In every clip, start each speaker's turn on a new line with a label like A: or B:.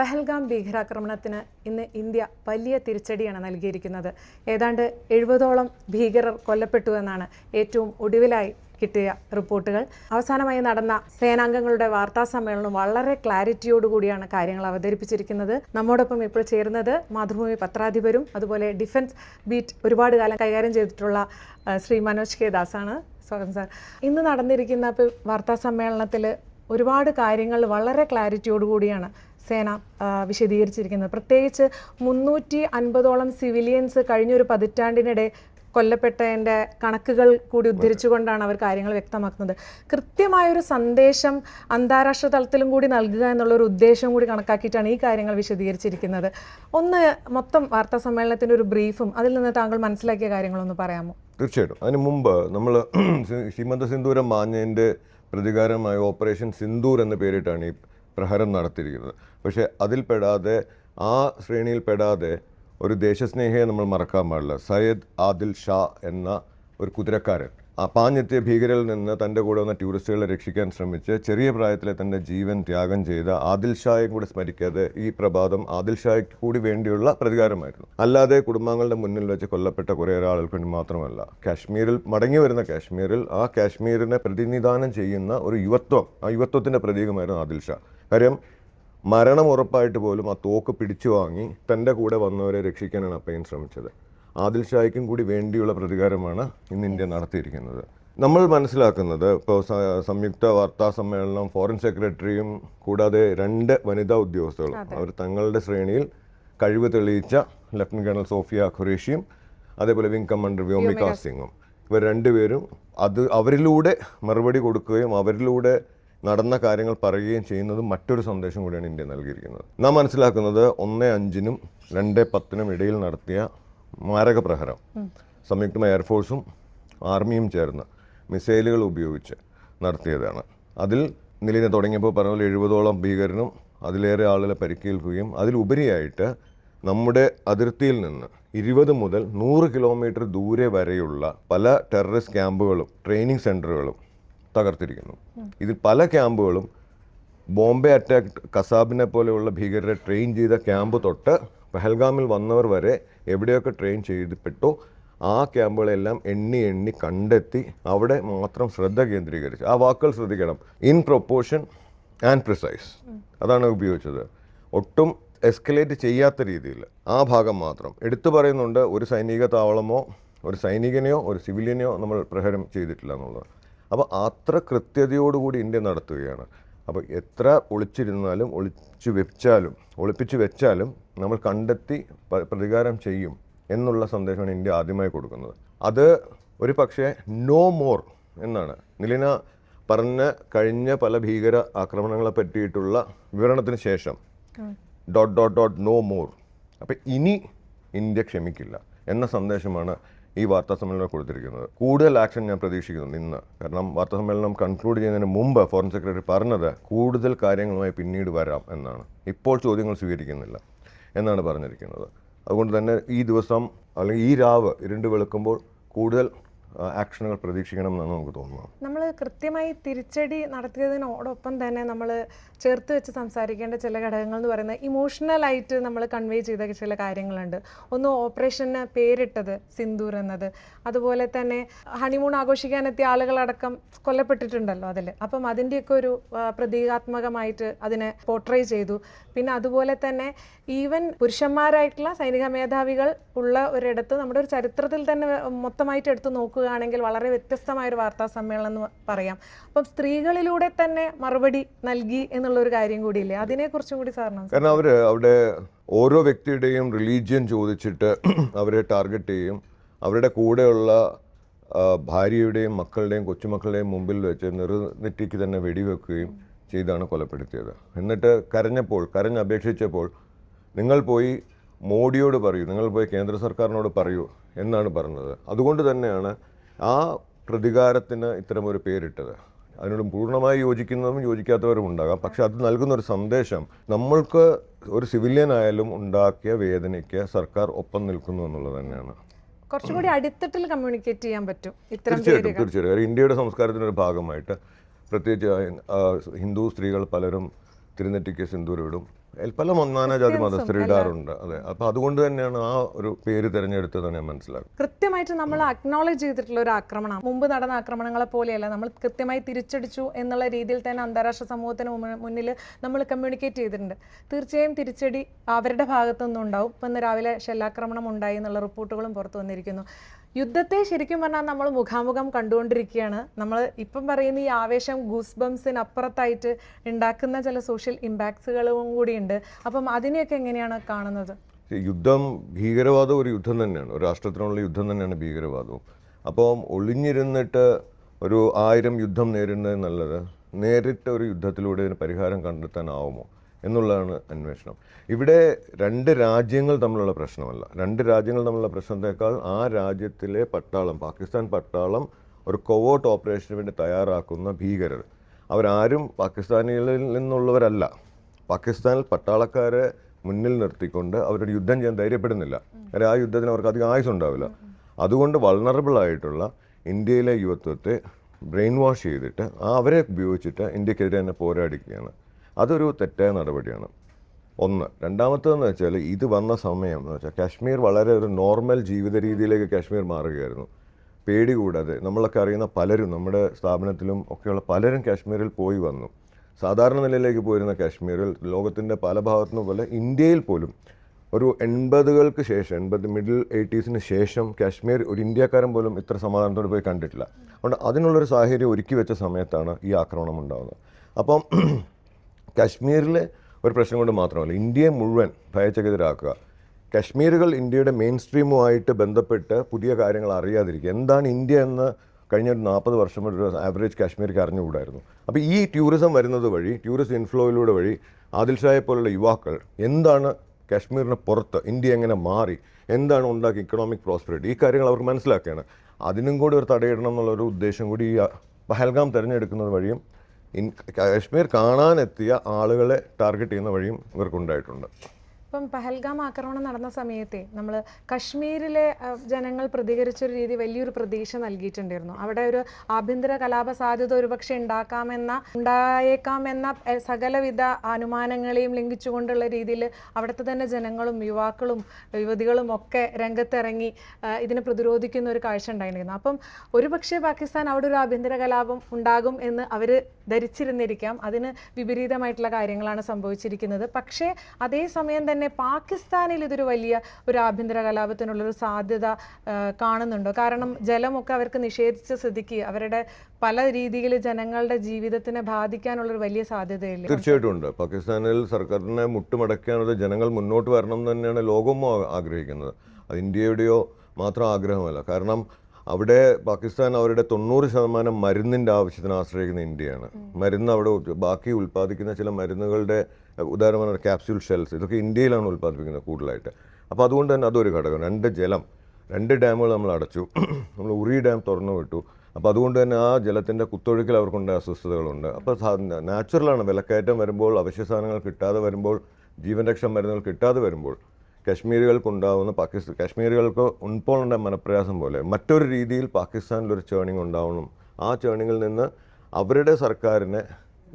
A: പഹൽഗാം ഭീകരാക്രമണത്തിന് ഇന്ന് ഇന്ത്യ വലിയ തിരിച്ചടിയാണ് നൽകിയിരിക്കുന്നത്. ഏതാണ്ട് എഴുപതോളം ഭീകരർ കൊല്ലപ്പെട്ടു എന്നാണ് ഏറ്റവും ഒടുവിലായി കിട്ടിയ റിപ്പോർട്ടുകൾ. അവസാനമായി നടന്ന സേനാംഗങ്ങളുടെ വാർത്താ സമ്മേളനം വളരെ ക്ലാരിറ്റിയോടുകൂടിയാണ് കാര്യങ്ങൾ അവതരിപ്പിച്ചിരിക്കുന്നത്. നമ്മോടൊപ്പം ഇപ്പോൾ ചേരുന്നത് മാതൃഭൂമി പത്രാധിപരും അതുപോലെ ഡിഫൻസ് ബീറ്റ് ഒരുപാട് കാലം കൈകാര്യം ചെയ്തിട്ടുള്ള ശ്രീ മനോജ് കെ ദാസാണ്. സ്വാഗതം സാർ. ഇന്ന് നടന്നിരിക്കുന്ന വാർത്താ സമ്മേളനത്തിൽ ഒരുപാട് കാര്യങ്ങൾ വളരെ ക്ലാരിറ്റിയോടുകൂടിയാണ് സേന വിശദീകരിച്ചിരിക്കുന്നത്. പ്രത്യേകിച്ച് മുന്നൂറ്റി അൻപതോളം സിവിലിയൻസ് കഴിഞ്ഞൊരു പതിറ്റാണ്ടിനിടെ കൊല്ലപ്പെട്ടതിന്റെ കണക്കുകൾ കൂടി ഉദ്ധരിച്ചുകൊണ്ടാണ് അവർ കാര്യങ്ങൾ വ്യക്തമാക്കുന്നത്. കൃത്യമായൊരു സന്ദേശം അന്താരാഷ്ട്ര തലത്തിലും കൂടി നൽകുക എന്നുള്ളൊരു ഉദ്ദേശം കൂടി കണക്കാക്കിയിട്ടാണ് ഈ കാര്യങ്ങൾ വിശദീകരിച്ചിരിക്കുന്നത്. ഒന്ന് മൊത്തം വാർത്താ സമ്മേളനത്തിന്റെ ഒരു ബ്രീഫും അതിൽ നിന്ന് താങ്കൾ മനസ്സിലാക്കിയ കാര്യങ്ങളൊന്ന് പറയാമോ?
B: തീർച്ചയായിട്ടും. അതിന് മുമ്പ് നമ്മൾ ശ്രീമന്ത സിന്ദൂരം മാഞ്ഞതിന്റെ പ്രതികാരമായ ഓപ്പറേഷൻ സിന്ദൂർ എന്ന പേരിട്ടാണ് ഈ പ്രഹരം നടത്തിയിരിക്കുന്നത്. പക്ഷേ അതിൽപ്പെടാതെ ആ ശ്രേണിയിൽപ്പെടാതെ ഒരു ദേശസ്നേഹിയെ നമ്മൾ മറക്കാൻ പാടില്ല. സയ്യദ് ആദിൽ ഷാ എന്ന ഒരു കുതിരക്കാരൻ. ആ പാഞ്ഞെത്തിയ ഭീകരരിൽ നിന്ന് തന്റെ കൂടെ വന്ന ടൂറിസ്റ്റുകളെ രക്ഷിക്കാൻ ശ്രമിച്ച് ചെറിയ പ്രായത്തിലെ തന്റെ ജീവൻ ത്യാഗം ചെയ്ത ആദിൽ ഷായെ കൂടി സ്മരിക്കാതെ ഈ പ്രഭാതം ആദിൽ ഷായ്ക്ക് കൂടി വേണ്ടിയുള്ള പ്രതികാരമായിരുന്നു. അല്ലാതെ കുടുംബാംഗങ്ങളുടെ മുന്നിൽ വെച്ച് കൊല്ലപ്പെട്ട കുറേ ആളുകൾക്ക് വേണ്ടി മാത്രമല്ല കാശ്മീരിൽ മടങ്ങി വരുന്ന കാശ്മീരിൽ ആ കാശ്മീരിനെ പ്രതിനിധാനം ചെയ്യുന്ന ഒരു യുവത്വം ആ യുവത്വത്തിന്റെ പ്രതീകമായിരുന്നു ആദിൽ ഷാ. കാര്യം മരണം ഉറപ്പായിട്ട് പോലും ആ തോക്ക് പിടിച്ചു വാങ്ങി തന്റെ കൂടെ വന്നവരെ രക്ഷിക്കാനാണ് അപ്പയൻ ശ്രമിച്ചത്. ആദിൽ ഷായ്ക്കും കൂടി വേണ്ടിയുള്ള പ്രതികാരമാണ് ഇന്ന് ഇന്ത്യ നടത്തിയിരിക്കുന്നത്. നമ്മൾ മനസ്സിലാക്കുന്നത് ഇപ്പോൾ സംയുക്ത വാർത്താ സമ്മേളനം ഫോറിൻ സെക്രട്ടറിയും കൂടാതെ രണ്ട് വനിതാ ഉദ്യോഗസ്ഥകളും അവർ തങ്ങളുടെ ശ്രേണിയിൽ കഴിവ് തെളിയിച്ച ലഫ്റ്റനന്റ് കേണൽ സോഫിയ ഖുറേഷിയും അതേപോലെ വിംഗ് കമാൻഡർ വ്യോമിക സിംഗും. ഇവർ രണ്ടുപേരും അത് അവരിലൂടെ മറുപടി കൊടുക്കുകയും അവരിലൂടെ നടന്ന കാര്യങ്ങൾ പറയുകയും ചെയ്യുന്നത് മറ്റൊരു സന്ദേശം കൂടിയാണ് ഇന്ത്യ നൽകിയിരിക്കുന്നത്. നാം മനസ്സിലാക്കുന്നത് ഒന്ന് അഞ്ചിനും രണ്ട് പത്തിനും ഇടയിൽ നടത്തിയ മാരക പ്രഹരം. സംയുക്തമായ എയർഫോഴ്സും ആർമിയും ചേർന്ന് മിസൈലുകൾ ഉപയോഗിച്ച് നടത്തിയതാണ്. അതിൽ നിലിനെ തുടങ്ങിയപ്പോൾ പറഞ്ഞ പോലെ എഴുപതോളം ഭീകരനും അതിലേറെ ആളുകളെ പരിക്കേൽക്കുകയും അതിലുപരിയായിട്ട് നമ്മുടെ അതിർത്തിയിൽ നിന്ന് ഇരുപത് മുതൽ നൂറ് കിലോമീറ്റർ ദൂരെ വരെയുള്ള പല ടെററിസ്റ്റ് ക്യാമ്പുകളും ട്രെയിനിങ് സെന്ററുകളും തകർത്തിരിക്കുന്നു. ഇതിൽ പല ക്യാമ്പുകളും ബോംബെ അറ്റാക്ക് കസാബിനെ പോലെയുള്ള ഭീകരരെ ട്രെയിൻ ചെയ്ത ക്യാമ്പ് തൊട്ട് പെഹൽഗാമിൽ വന്നവർ വരെ എവിടെയൊക്കെ ട്രെയിൻ ചെയ്തിപ്പെട്ടു ആ ക്യാമ്പുകളെല്ലാം എണ്ണി എണ്ണി കണ്ടെത്തി അവിടെ മാത്രം ശ്രദ്ധ കേന്ദ്രീകരിച്ച്. ആ വാക്കുകൾ ശ്രദ്ധിക്കണം. ഇൻ പ്രൊപ്പോർഷൻ ആൻഡ് പ്രിസൈസ് അതാണ് ഉപയോഗിച്ചത്. ഒട്ടും എസ്കലേറ്റ് ചെയ്യാത്ത രീതിയിൽ. ആ ഭാഗം മാത്രം. എടുത്തു പറയുന്നുണ്ട് ഒരു സൈനിക താവളമോ ഒരു സൈനികനെയോ ഒരു സിവിലിയനെയോ നമ്മൾ പ്രഹരം ചെയ്തിട്ടില്ല എന്നുള്ളത്. അപ്പോൾ അത്ര കൃത്യതയോടുകൂടി ഇന്ത്യ നടത്തുകയാണ്. അപ്പോൾ എത്ര ഒളിച്ചിരുന്നാലും ഒളിച്ചു വെച്ചാലും ഒളിപ്പിച്ചു വെച്ചാലും നമ്മൾ കണ്ടെത്തി പ്രതികാരം ചെയ്യും എന്നുള്ള സന്ദേശമാണ് ഇന്ത്യ ആദ്യമായി കൊടുക്കുന്നത്. അത് ഒരു പക്ഷേ നോ മോർ എന്നാണ്. നിലിന പറഞ്ഞ കഴിഞ്ഞ പല ഭീകര ആക്രമണങ്ങളെ പറ്റിയിട്ടുള്ള വിവരണത്തിന് ശേഷം dot dot dot no more അപ്പം ഇനി ഇന്ത്യ ക്ഷമിക്കില്ല എന്ന സന്ദേശമാണ് ഈ വാർത്താ സമ്മേളനം കൊടുത്തിരിക്കുന്നത്. കൂടുതൽ ആക്ഷൻ ഞാൻ പ്രതീക്ഷിക്കുന്നു ഇന്ന്. കാരണം വാർത്താ സമ്മേളനം കൺക്ലൂഡ് ചെയ്യുന്നതിന് മുമ്പ് ഫോറിൻ സെക്രട്ടറി പറഞ്ഞത് കൂടുതൽ കാര്യങ്ങളുമായി പിന്നീട് വരാം എന്നാണ്. ഇപ്പോൾ ചോദ്യങ്ങൾ സ്വീകരിക്കുന്നില്ല എന്നാണ് പറഞ്ഞിരിക്കുന്നത്. അതുകൊണ്ട് തന്നെ ഈ ദിവസം അല്ലെങ്കിൽ ഈ രാവ് ഇരുണ്ട് വെളുക്കുമ്പോൾ കൂടുതൽ ആക്ഷനുകൾ പ്രതീക്ഷിക്കണം എന്നാണ് നമുക്ക് തോന്നുന്നത്.
A: നമ്മൾ കൃത്യമായി തിരിച്ചടി നടത്തിയതിനോടൊപ്പം തന്നെ നമ്മൾ ചേർത്ത് വെച്ച് സംസാരിക്കേണ്ട ചില ഘടകങ്ങൾ എന്ന് പറയുന്നത് ഇമോഷണലായിട്ട് നമ്മൾ കൺവേ ചെയ്ത ചില കാര്യങ്ങളുണ്ട്. ഒന്ന് ഓപ്പറേഷന് പേരിട്ടത് സിന്ദൂർ എന്നത്. അതുപോലെ തന്നെ ഹണിമൂൺ ആഘോഷിക്കാനെത്തിയ ആളുകളടക്കം കൊല്ലപ്പെട്ടിട്ടുണ്ടല്ലോ അതിൽ അപ്പം അതിന്റെയൊക്കെ ഒരു പ്രതീകാത്മകമായിട്ട് അതിനെ പോർട്രേ ചെയ്തു. പിന്നെ അതുപോലെ തന്നെ ഈവൻ പുരുഷന്മാരായിട്ടുള്ള സൈനിക മേധാവികൾ ഉള്ള ഒരിടത്ത് നമ്മുടെ ഒരു ചരിത്രത്തിൽ തന്നെ മൊത്തമായിട്ട് എടുത്ത് നോക്കുകയാണെങ്കിൽ വളരെ വ്യത്യസ്തമായ ഒരു വാർത്താ സമ്മേളനം എന്ന് പറയാം. അപ്പം സ്ത്രീകളിലൂടെ തന്നെ മറുപടി നൽകി എന്നുള്ള ഒരു കാര്യം കൂടിയില്ലേ? അതിനെക്കുറിച്ചും കൂടി സാറിന്
B: കാരണം അവർ അവിടെ ഓരോ വ്യക്തിയുടെയും റിലീജിയൻ ചോദിച്ചിട്ട് അവരെ ടാർഗറ്റ് ചെയ്യും. അവരുടെ കൂടെയുള്ള ഭാര്യയുടെയും മക്കളുടെയും കൊച്ചുമക്കളുടെയും മുമ്പിൽ വെച്ച് നെറുനെറ്റിക്ക് തന്നെ വെടിവെക്കുകയും ചെയ്താണ് കൊലപ്പെടുത്തിയത്. എന്നിട്ട് കരഞ്ഞപ്പോൾ കരഞ്ഞപേക്ഷിച്ചപ്പോൾ നിങ്ങൾ പോയി മോഡിയോട് പറയൂ നിങ്ങൾ പോയി കേന്ദ്ര സർക്കാരിനോട് പറയൂ എന്നാണ് പറഞ്ഞത്. അതുകൊണ്ട് തന്നെയാണ് ആ പ്രതികാരത്തിന് ഇത്തരമൊരു പേരിട്ടത്. അതിനോട് പൂർണമായി യോജിക്കുന്നതും യോജിക്കാത്തവരും ഉണ്ടാകാം. പക്ഷെ അത് നൽകുന്ന ഒരു സന്ദേശം നമ്മൾക്ക് ഒരു സിവിലിയൻ ആയാലും ഉണ്ടാക്കിയ വേദനയ്ക്ക് സർക്കാർ ഒപ്പം നിൽക്കുന്നു എന്നുള്ളത് തന്നെയാണ്.
A: കുറച്ചുകൂടി അടിത്തട്ടിൽ കമ്മ്യൂണിക്കേറ്റ് ചെയ്യാൻ പറ്റും
B: തീർച്ചയായിട്ടും തീർച്ചയായിട്ടും. ഇന്ത്യയുടെ സംസ്കാരത്തിന്റെ ഒരു ഭാഗമായിട്ട് പ്രത്യേകിച്ച് ഹിന്ദു സ്ത്രീകൾ പലരും തിരുനെറ്റിക്ക് സിന്ദൂരം ഇടും ഒന്നാന ജാതി മതസ്ഥർ ഇടാറുണ്ട് അതെ. അപ്പൊ അതുകൊണ്ട് തന്നെയാണ് ആ ഒരു പേര് തിരഞ്ഞെടുത്തത് ഞാൻ മനസ്സിലാക്കും
A: കൃത്യമായിട്ട് നമ്മൾ അക്നോളജ് ചെയ്തിട്ടുള്ള ഒരു ആക്രമണം. മുമ്പ് നടന്ന ആക്രമണങ്ങളെ പോലെയല്ല. നമ്മൾ കൃത്യമായി തിരിച്ചടിച്ചു എന്നുള്ള രീതിയിൽ തന്നെ അന്താരാഷ്ട്ര സമൂഹത്തിന് മുന്നിൽ നമ്മൾ കമ്മ്യൂണിക്കേറ്റ് ചെയ്തിട്ടുണ്ട്. തീർച്ചയായും തിരിച്ചടി അവരുടെ ഭാഗത്തു നിന്നും ഉണ്ടാവും ഇപ്പം ഇന്ന് രാവിലെ ഷെല്ലാക്രമണം ഉണ്ടായി എന്നുള്ള റിപ്പോർട്ടുകളും പുറത്തു വന്നിരിക്കുന്നു. യുദ്ധത്തെ ശരിക്കും പറഞ്ഞാൽ നമ്മൾ മുഖാമുഖം കണ്ടുകൊണ്ടിരിക്കുകയാണ്. നമ്മൾ ഇപ്പം പറയുന്ന ഈ ആവേശം ഗൂസ് ബംസിനപ്പുറത്തായിട്ട് ഉണ്ടാക്കുന്ന ചില സോഷ്യൽ ഇമ്പാക്ട്സുകളും കൂടിയുണ്ട്. അപ്പം അതിനെയൊക്കെ എങ്ങനെയാണ് കാണുന്നത്?
B: യുദ്ധം ഭീകരവാദം ഒരു യുദ്ധം തന്നെയാണ്. ഒരു രാഷ്ട്രത്തിനുള്ള യുദ്ധം തന്നെയാണ് ഭീകരവാദവും. അപ്പം ഒളിഞ്ഞിരുന്നിട്ട് ഒരു ആയിരം യുദ്ധം നേരിടുന്നത് നല്ലത്? നേരിട്ട് ഒരു യുദ്ധത്തിലൂടെ പരിഹാരം കണ്ടെത്താനാവുമോ? എന്നുള്ളതാണ് അന്വേഷണം. ഇവിടെ രണ്ട് രാജ്യങ്ങൾ തമ്മിലുള്ള പ്രശ്നമല്ല. രണ്ട് രാജ്യങ്ങൾ തമ്മിലുള്ള പ്രശ്നത്തേക്കാൾ ആ രാജ്യത്തിലെ പട്ടാളം പാകിസ്ഥാൻ പട്ടാളം ഒരു കൊവോട്ട് ഓപ്പറേഷന് വേണ്ടി തയ്യാറാക്കുന്ന ഭീകരർ. അവരാരും പാകിസ്ഥാനികളിൽ നിന്നുള്ളവരല്ല. പാകിസ്ഥാനിൽ പട്ടാളക്കാരെ മുന്നിൽ നിർത്തിക്കൊണ്ട് അവരുടെ യുദ്ധം ചെയ്യാൻ ധൈര്യപ്പെടുന്നില്ല. കാര്യം ആ യുദ്ധത്തിന് അവർക്ക് അധികം ആയുസ് ഉണ്ടാവില്ല. അതുകൊണ്ട് വൾണറബിളായിട്ടുള്ള ഇന്ത്യയിലെ യുവത്വത്തെ ബ്രെയിൻ വാഷ് ചെയ്തിട്ട് അവരെ ഉപയോഗിച്ചിട്ട് ഇന്ത്യക്കെതിരെ തന്നെ പോരാടിക്കുകയാണ്. അതൊരു തെറ്റായ നടപടിയാണ്. ഒന്ന്. രണ്ടാമത്തേന്ന് വെച്ചാൽ ഇത് വന്ന സമയം എന്ന് വെച്ചാൽ കാശ്മീർ വളരെ ഒരു നോർമൽ ജീവിത രീതിയിലേക്ക് കാശ്മീർ മാറുകയായിരുന്നു. പേടി കൂടാതെ നമ്മളൊക്കെ അറിയുന്ന പലരും നമ്മുടെ സ്ഥാപനത്തിലും ഒക്കെയുള്ള പലരും കാശ്മീരിൽ പോയി വന്നു. സാധാരണ നിലയിലേക്ക് പോയിരുന്ന കാശ്മീരിൽ ലോകത്തിന്റെ പല ഭാഗത്തുനിന്നും പോലെ ഇന്ത്യയിൽ പോലും ഒരു എൺപതുകൾക്ക് ശേഷം എൺപത് മിഡിൽ എയ്റ്റീസിന് ശേഷം കാശ്മീർ ഒരു ഇന്ത്യക്കാരൻ പോലും ഇത്ര സമാധാനത്തോടെ പോയി കണ്ടിട്ടില്ല. അതുകൊണ്ട് അതിനുള്ളൊരു സാഹചര്യം ഒരുക്കി വെച്ച സമയത്താണ് ഈ ആക്രമണം ഉണ്ടാകുന്നത് അപ്പം കാശ്മീരിലെ ഒരു പ്രശ്നം കൊണ്ട് മാത്രമല്ല ഇന്ത്യയെ മുഴുവൻ ഭയചകിതരാക്കുക. കശ്മീരുകൾ ഇന്ത്യയുടെ മെയിൻ സ്ട്രീമുമായിട്ട് ബന്ധപ്പെട്ട് പുതിയ കാര്യങ്ങൾ അറിയാതിരിക്കുക. എന്താണ് ഇന്ത്യ എന്ന് കഴിഞ്ഞ ഒരു നാൽപ്പത് വർഷം ഒരു ആവറേജ് കാശ്മീർക്ക് അറിഞ്ഞുകൂടായിരുന്നു. അപ്പോൾ ഈ ടൂറിസം വരുന്നത് വഴി ടൂറിസ്റ്റ് ഇൻഫ്ലോയിലൂടെ വഴി ആദിൽ ഷായെ പോലുള്ള യുവാക്കൾ എന്താണ് കാശ്മീരിന് പുറത്ത് ഇന്ത്യ എങ്ങനെ മാറി എന്താണ് ഉണ്ടാക്കി ഇക്കണോമിക് പ്രോസ്പെറിറ്റി ഈ കാര്യങ്ങൾ അവർക്ക് മനസ്സിലാക്കുകയാണ്. അതിനും കൂടി ഒരു തടയിടണം എന്നുള്ളൊരു ഉദ്ദേശം കൂടി ഈ പഹൽഗാം തിരഞ്ഞെടുക്കുന്നത് വഴിയും ഇൻ കാശ്മീർ കാണാനെത്തിയ ആളുകളെ ടാർഗറ്റ് ചെയ്യുന്ന വഴിയും ഇവർക്കുണ്ടായിട്ടുണ്ട്.
A: ഇപ്പം പഹൽഗാം ആക്രമണം നടന്ന സമയത്തെ നമ്മൾ കശ്മീരിലെ ജനങ്ങൾ പ്രതികരിച്ചൊരു രീതി വലിയൊരു പ്രതീക്ഷ നൽകിയിട്ടുണ്ടായിരുന്നു. അവിടെ ഒരു ആഭ്യന്തര കലാപ സാധ്യത ഒരുപക്ഷെ ഉണ്ടാക്കാമെന്ന ഉണ്ടായേക്കാമെന്ന സകലവിധ അനുമാനങ്ങളെയും ലംഘിച്ചുകൊണ്ടുള്ള രീതിയിൽ അവിടുത്തെ തന്നെ ജനങ്ങളും യുവാക്കളും യുവതികളും ഒക്കെ രംഗത്തിറങ്ങി ഇതിനെ പ്രതിരോധിക്കുന്ന ഒരു കാഴ്ച ഉണ്ടായിരുന്നു അപ്പം ഒരുപക്ഷെ പാകിസ്ഥാൻ അവിടെ ഒരു ആഭ്യന്തര കലാപം ഉണ്ടാകും എന്ന് അവർ ധരിച്ചിരുന്നിരിക്കാം. അതിന് വിപരീതമായിട്ടുള്ള കാര്യങ്ങളാണ് സംഭവിച്ചിരിക്കുന്നത്. പക്ഷേ അതേസമയം തന്നെ പാകിസ്ഥാനിൽ ഇതൊരു വലിയ ഒരു ആഭ്യന്തര കലാപത്തിനുള്ളൊരു സാധ്യത കാണുന്നുണ്ടോ? കാരണം ജലമൊക്കെ അവർക്ക് നിഷേധിച്ച സ്ഥിതിക്ക് അവരുടെ പല രീതിയിൽ ജനങ്ങളുടെ ജീവിതത്തിനെ ബാധിക്കാനുള്ളൊരു വലിയ സാധ്യതയില്ല?
B: തീർച്ചയായിട്ടും ഉണ്ട്. പാകിസ്ഥാനിൽ സർക്കാരിനെ മുട്ടുമടക്കാനുള്ള ജനങ്ങൾ മുന്നോട്ട് വരണം എന്ന് തന്നെയാണ് ലോകവും ആഗ്രഹിക്കുന്നത്. അത് ഇന്ത്യയുടെയോ മാത്രം ആഗ്രഹമല്ല. കാരണം അവിടെ പാകിസ്ഥാൻ അവരുടെ തൊണ്ണൂറ് ശതമാനം മരുന്നിന്റെ ആവശ്യത്തിന് ആശ്രയിക്കുന്ന ഇന്ത്യയാണ്. മരുന്ന് അവിടെ ബാക്കി ഉൽപ്പാദിക്കുന്ന ചില മരുന്നുകളുടെ ഉദാഹരണമാണ് ക്യാപ്സ്യൂൾ ഷെൽസ്. ഇതൊക്കെ ഇന്ത്യയിലാണ് ഉൽപ്പാദിപ്പിക്കുന്നത് കൂടുതലായിട്ട്. അപ്പോൾ അതുകൊണ്ട് തന്നെ അതൊരു ഘടകം. രണ്ട് ജലം രണ്ട് ഡാമുകൾ നമ്മൾ അടച്ചു. നമ്മൾ ഉറി ഡാം തുറന്നു വിട്ടു. അപ്പോൾ അതുകൊണ്ട് തന്നെ ആ ജലത്തിന്റെ കുത്തൊഴുക്കിൽ അവർക്കുണ്ട് അസ്വസ്ഥതകളുണ്ട്. അപ്പോൾ നാച്ചുറലാണ് വിലക്കയറ്റം വരുമ്പോൾ അവശ്യ സാധനങ്ങൾ കിട്ടാതെ വരുമ്പോൾ ജീവൻ രക്ഷാ മരുന്നുകൾ കിട്ടാതെ വരുമ്പോൾ കശ്മീരികൾക്കുണ്ടാവുന്ന പാകിസ്ഥാൻ കശ്മീരികൾക്ക് ഉൾപ്പോളുണ്ട മനപ്രയാസം പോലെ മറ്റൊരു രീതിയിൽ പാകിസ്ഥാനിലൊരു ചേണിങ് ഉണ്ടാവണം. ആ ചേണിങ്ങിൽ നിന്ന് അവരുടെ സർക്കാരിനെ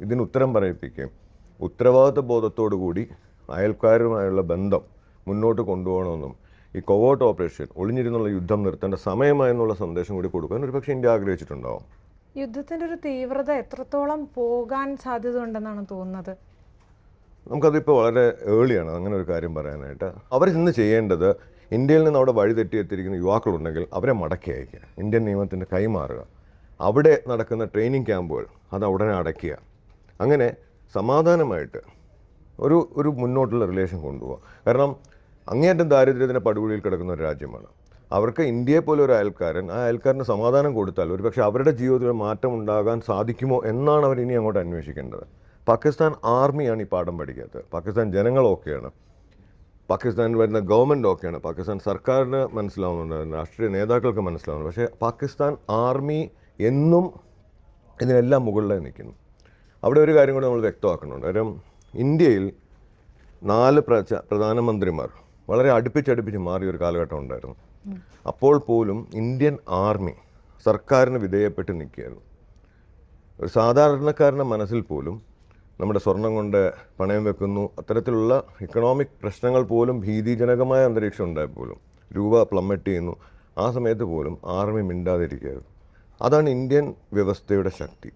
B: ഇതിന് ഉത്തരം പറയിപ്പിക്കുകയും ഉത്തരവാദിത്വ ബോധത്തോടു കൂടി അയൽക്കാരുമായുള്ള ബന്ധം മുന്നോട്ട് കൊണ്ടുപോകണമെന്നും ഈ കൊവോട്ട് ഓപ്പറേഷൻ ഒളിഞ്ഞിരുന്നുള്ള യുദ്ധം നിർത്തേണ്ട സമയമായെന്നുള്ള സന്ദേശം കൂടി കൊടുക്കാൻ ഒരുപക്ഷെ ഇന്ത്യ ആഗ്രഹിച്ചിട്ടുണ്ടാവും.
A: യുദ്ധത്തിന്റെ ഒരു തീവ്രത എത്രത്തോളം പോകാൻ സാധ്യത ഉണ്ടെന്നാണ് തോന്നുന്നത്?
B: നമുക്കതിപ്പോൾ വളരെ ഏർലിയാണ് അങ്ങനെ ഒരു കാര്യം പറയാനായിട്ട്. അവർ ഇന്ന് ചെയ്യേണ്ടത് ഇന്ത്യയിൽ നിന്ന് അവിടെ വഴിതെറ്റിയെത്തിയിരിക്കുന്ന യുവാക്കളുണ്ടെങ്കിൽ അവരെ മടക്കി അയക്കുക. ഇന്ത്യൻ നിയമത്തിന്റെ കൈമാറുക. അവിടെ നടക്കുന്ന ട്രെയിനിങ് ക്യാമ്പുകൾ അത് ഉടനെ അടയ്ക്കുക. അങ്ങനെ സമാധാനമായിട്ട് ഒരു ഒരു മുന്നോട്ടുള്ള റിലേഷൻ കൊണ്ടുപോകുക കാരണം അങ്ങേയറ്റം ദാരിദ്ര്യത്തിന്റെ പടുകുഴിയിൽ കിടക്കുന്ന ഒരു രാജ്യമാണ്. അവർക്ക് ഇന്ത്യയെ പോലെ ഒരു അയൽക്കാരൻ ആ അയൽക്കാരന് സമാധാനം കൊടുത്താൽ ഒരുപക്ഷെ അവരുടെ ജീവിതത്തിൽ മാറ്റം ഉണ്ടാകാൻ സാധിക്കുമോ എന്നാണ് അവർ ഇനി അങ്ങോട്ട് അന്വേഷിക്കേണ്ടത്. പാകിസ്ഥാൻ ആർമിയാണ് ഈ പാഠം പഠിക്കാത്തത്. പാകിസ്ഥാൻ ജനങ്ങളൊക്കെയാണ് പാകിസ്ഥാനിൽ വരുന്ന ഗവൺമെന്റ് ഒക്കെയാണ് പാകിസ്ഥാൻ സർക്കാരിന് മനസ്സിലാവുന്നുണ്ട് രാഷ്ട്രീയ നേതാക്കൾക്ക് മനസ്സിലാവുന്നുണ്ട്. പക്ഷേ പാകിസ്ഥാൻ ആർമി എന്നും ഇതിനെല്ലാം മുകളിലായി നിൽക്കുന്നു. അവിടെ ഒരു കാര്യം കൂടി നമ്മൾ വ്യക്തമാക്കുന്നുണ്ട്. കാര്യം ഇന്ത്യയിൽ നാല് പ്രധാനമന്ത്രിമാർ വളരെ അടുപ്പിച്ചടുപ്പിച്ച് മാറിയ ഒരു കാലഘട്ടം ഉണ്ടായിരുന്നു. അപ്പോൾ പോലും ഇന്ത്യൻ ആർമി സർക്കാരിന് വിധേയപ്പെട്ട് നിൽക്കുകയായിരുന്നു. ഒരു സാധാരണക്കാരന്റെ മനസ്സിൽ പോലും നമ്മുടെ സ്വർണം കൊണ്ട് പണയം വെക്കുന്നു. അത്തരത്തിലുള്ള ഇക്കണോമിക് പ്രശ്നങ്ങൾ പോലും ഭീതിജനകമായ അന്തരീക്ഷം ഉണ്ടായ പോലും. രൂപ പ്ലമ്മറ്റ് ചെയ്യുന്നു. ആ സമയത്ത് പോലും ആർമി മിണ്ടാതിരിക്കുകയായിരുന്നു. അതാണ് ഇന്ത്യൻ വ്യവസ്ഥയുടെ ശക്തി.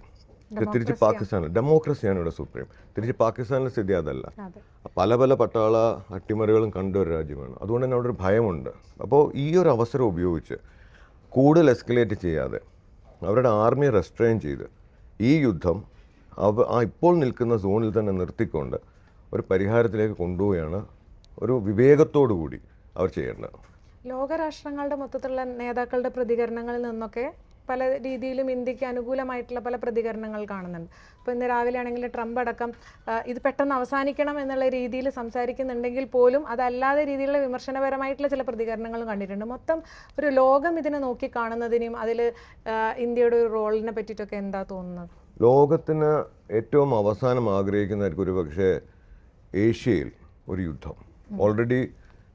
B: തിരിച്ച് പാകിസ്ഥാൻ ഡെമോക്രസിയാണ് ഇവിടെ സുപ്രീം തിരിച്ച് പാകിസ്ഥാനിലെ സ്ഥിതി അതല്ല.
A: അതെ.
B: പല പല പട്ടാള അട്ടിമറികളും കണ്ട ഒരു രാജ്യമാണ്. അതുകൊണ്ട് തന്നെ അവിടെ ഒരു ഭയമുണ്ട്. അപ്പോൾ ഈ ഒരു അവസരം ഉപയോഗിച്ച് കൂടുതൽ എസ്കലേറ്റ് ചെയ്യാതെ അവരുടെ ആർമിയെ റെസ്ട്രെയിൻ ചെയ്ത് ഈ യുദ്ധം അവ ആ ഇപ്പോൾ നിൽക്കുന്ന സോണിൽ തന്നെ നിർത്തിക്കൊണ്ട് ഒരു പരിഹാരത്തിലേക്ക് കൊണ്ടുപോവുകയാണ്. ഒരു വിവേകത്തോടു കൂടി അവർ ചെയ്യേണ്ടത്.
A: ലോകരാഷ്ട്രങ്ങളുടെ മൊത്തത്തിലുള്ള നേതാക്കളുടെ പ്രതികരണങ്ങളിൽ നിന്നൊക്കെ പല രീതിയിലും ഇന്ത്യയ്ക്ക് അനുകൂലമായിട്ടുള്ള പല പ്രതികരണങ്ങൾ കാണുന്നുണ്ട്. ഇപ്പോൾ ഇന്ന് രാവിലെ ആണെങ്കിൽ ട്രംപ് അടക്കം ഇത് പെട്ടെന്ന് അവസാനിക്കണം എന്നുള്ള രീതിയിൽ സംസാരിക്കുന്നുണ്ടെങ്കിൽ പോലും അതല്ലാതെ രീതിയിലുള്ള വിമർശനപരമായിട്ടുള്ള ചില പ്രതികരണങ്ങളും കണ്ടിട്ടുണ്ട്. മൊത്തം ഒരു ലോകം ഇതിനെ നോക്കി കാണുന്നതിനും അതിൽ ഇന്ത്യയുടെ ഒരു റോളിനെ പറ്റിയിട്ടൊക്കെ എന്താ തോന്നുന്നത്?
B: ലോകത്തിന് ഏറ്റവും അവസാനം ആഗ്രഹിക്കുന്നതായിരിക്കും ഒരു പക്ഷേ ഏഷ്യയിൽ ഒരു യുദ്ധം. ഓൾറെഡി